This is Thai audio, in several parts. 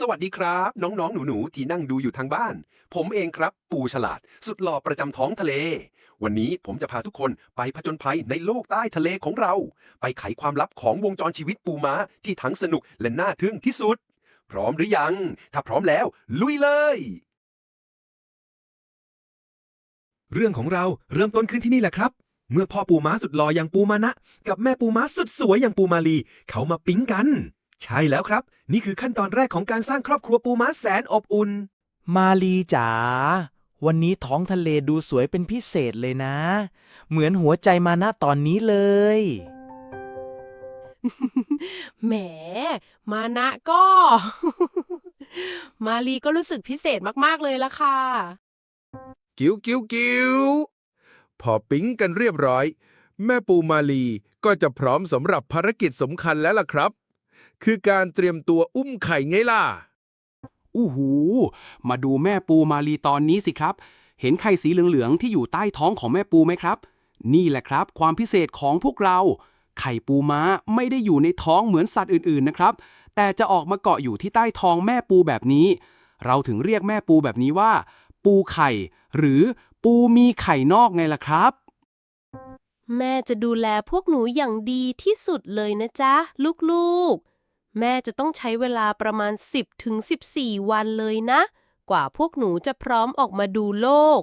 สวัสดีครับ น้องๆ หนูๆ ที่นั่งดูอยู่ทางบ้าน ผมเองครับ ปูฉลาด สุดหล่อประจำท้องทะเล วันนี้ผมจะพาทุกคนไปผจญภัยในโลกใต้ทะเลของเรา ไปไขความลับของวงจรชีวิตปูม้าที่ทั้งสนุกและน่าทึ่งที่สุด พร้อมหรือยัง ถ้าพร้อมแล้ว ลุยเลย เรื่องของเราเริ่มต้นขึ้นที่นี่แหละครับ เมื่อพ่อปูม้าสุดหล่ออย่างปูมานะ กับแม่ปูม้าสุดสวยอย่างปูมาลี เขามาปิ๊งกัน ใช่แล้วครับ นี่คือขั้นตอนแรกของการสร้างครอบครัวปูม้าแสนอบอุ่น มาลีจ๋า วันนี้ท้องทะเลดูสวยเป็นพิเศษเลยนะ เหมือนหัวใจมาณตอนนี้เลย แหม มานะก็ มาลีก็รู้สึกพิเศษมากๆเลยละค่ะ กิ้วกิ้วกิ้ว พอปิ๊งกันเรียบร้อย แม่ปูมาลีก็จะพร้อมสำหรับภารกิจสำคัญแล้วล่ะครับ คือการเตรียมตัวอุ้มไข่ไงล่ะ อู้หู มาดูแม่ปูมาลีตอนนี้สิครับ เห็นไข่สีเหลืองๆที่อยู่ใต้ท้องของแม่ปูไหมครับ นี่แหละครับ ความพิเศษของพวกเรา ไข่ปูม้าไม่ได้อยู่ในท้องเหมือนสัตว์อื่นๆนะครับ แต่จะออกมาเกาะอยู่ที่ใต้ท้องแม่ปูแบบนี้ เราถึงเรียกแม่ปูแบบนี้ว่า ปูไข่ หรือ ปูมีไข่นอกไงล่ะครับ แม่จะดูแลพวกหนูอย่างดีที่สุดเลยนะจ๊ะ ลูกๆ แม่จะต้องใช้เวลาประมาณ 10ถึง14 วันเลยนะ กว่าพวกหนูจะพร้อมออกมาดูโลก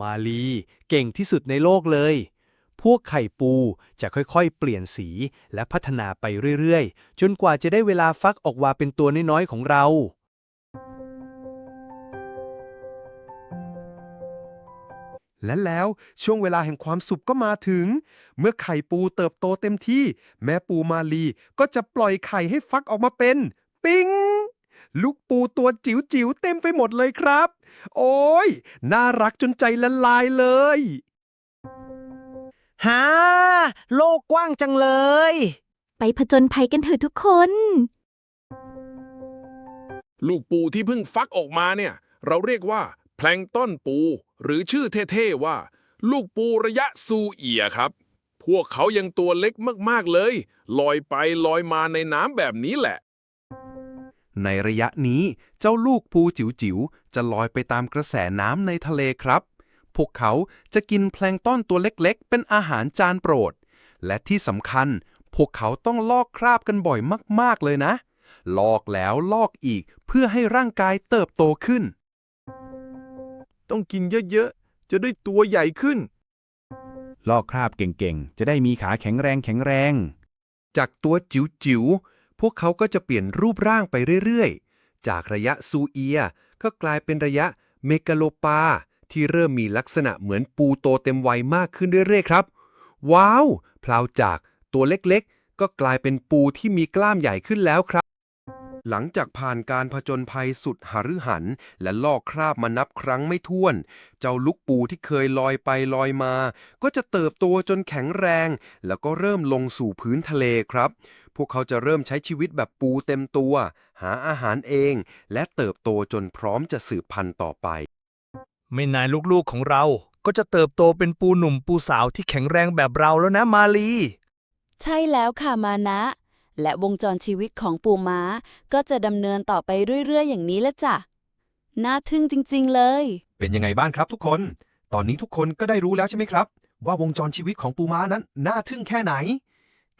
มาลีเก่งที่สุดในโลกเลย พวกไข่ปูจะค่อยๆ เปลี่ยนสีและพัฒนาไปเรื่อยๆ จนกว่าจะได้เวลาฟักออกมาเป็นตัวน้อยๆ ของเรา และแล้วช่วงเวลาแห่งความสุขก็มาถึง เมื่อไข่ปูเติบโตเต็มที่ แม่ปูมาลีก็จะปล่อยไข่ให้ฟักออกมาเป็น ปิงลูกปูตัวจิ๋วๆเต็มไปหมดเลยครับ โอ้ยน่ารักจนใจละลายเลยฮาโลกกว้างจังเลย ไปผจญภัยกันเถอะทุกคน ลูกปูที่เพิ่งฟักออกมาเนี่ย เราเรียกว่า แพลงต้นปู หรือชื่อเท่ๆว่า ลูกปูระยะซูเอียครับ พวกเขายังตัวเล็กมากๆเลย ลอยไปลอยมาในน้ำแบบนี้แหละ ในระยะนี้เจ้าลูกปูจิ๋วๆ จะลอยไปตามกระแสน้ำในทะเลครับ พวกเขาจะกินแพลงต้นตัวเล็กๆ เป็นอาหารจานโปรด และที่สำคัญ พวกเขาต้องลอกคราบกันบ่อยมากๆเลยนะ ลอกแล้วลอกอีกเพื่อให้ร่างกายเติบโตขึ้น ต้องกินเยอะๆ จะได้ตัวใหญ่ขึ้น ลอกคราบเก่งๆ จะได้มีขาแข็งแรงแข็งแรง จากตัวจิ๋วๆ พวกเขาก็จะเปลี่ยนรูปร่างไปเรื่อยๆ จากระยะซูเอีย ก็กลายเป็นระยะเมกาโลปา ที่เริ่มมีลักษณะเหมือนปูโตเต็มวัยมากขึ้นเรื่อยๆ ครับ ว้าว พลาวจากตัวเล็กๆ ก็กลายเป็นปูที่มีกล้ามใหญ่ขึ้นแล้วครับ หลังจากผ่านการผจญภัยสุดหฤหัน และลอกคราบมานับครั้งไม่ถ้วน เจ้าลูกปูที่เคยลอยไปลอยมา ก็จะเติบโตจนแข็งแรง แล้วก็เริ่มลงสู่พื้นทะเลครับ พวกเขาจะเริ่มใช้ชีวิตแบบปูเต็มตัว หาอาหารเอง และเติบโตจนพร้อมจะสืบพันธุ์ต่อไป ไม่นานลูกๆของเราก็จะเติบโตเป็นปูหนุ่มปูสาวที่แข็งแรงแบบเราแล้วนะมาลี ใช่แล้วค่ะมานะ และวงจรชีวิตของปูม้า ก็จะดำเนินต่อไปเรื่อย ๆ อย่างนี้ละจ้ะ น่าทึ่งจริง ๆ เลย เป็นยังไงบ้างครับทุกคน ตอนนี้ทุกคนก็ได้รู้แล้วใช่ไหมครับ ว่าวงจรชีวิตของปูม้านั้นน่าทึ่งแค่ไหน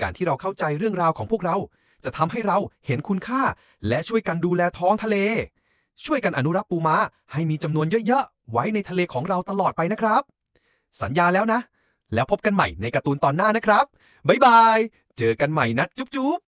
การที่เราเข้าใจเรื่องราวของพวกเรา จะทำให้เราเห็นคุณค่า และช่วยกันดูแลท้องทะเล ช่วยกันอนุรักษ์ปูม้าให้มีจำนวนเยอะๆไว้ในทะเลของเราตลอดไปนะครับ สัญญาแล้วนะ แล้วพบกันใหม่ในการ์ตูนตอนหน้านะครับบ๊ายบาย เจอกันใหม่นะจุ๊บๆ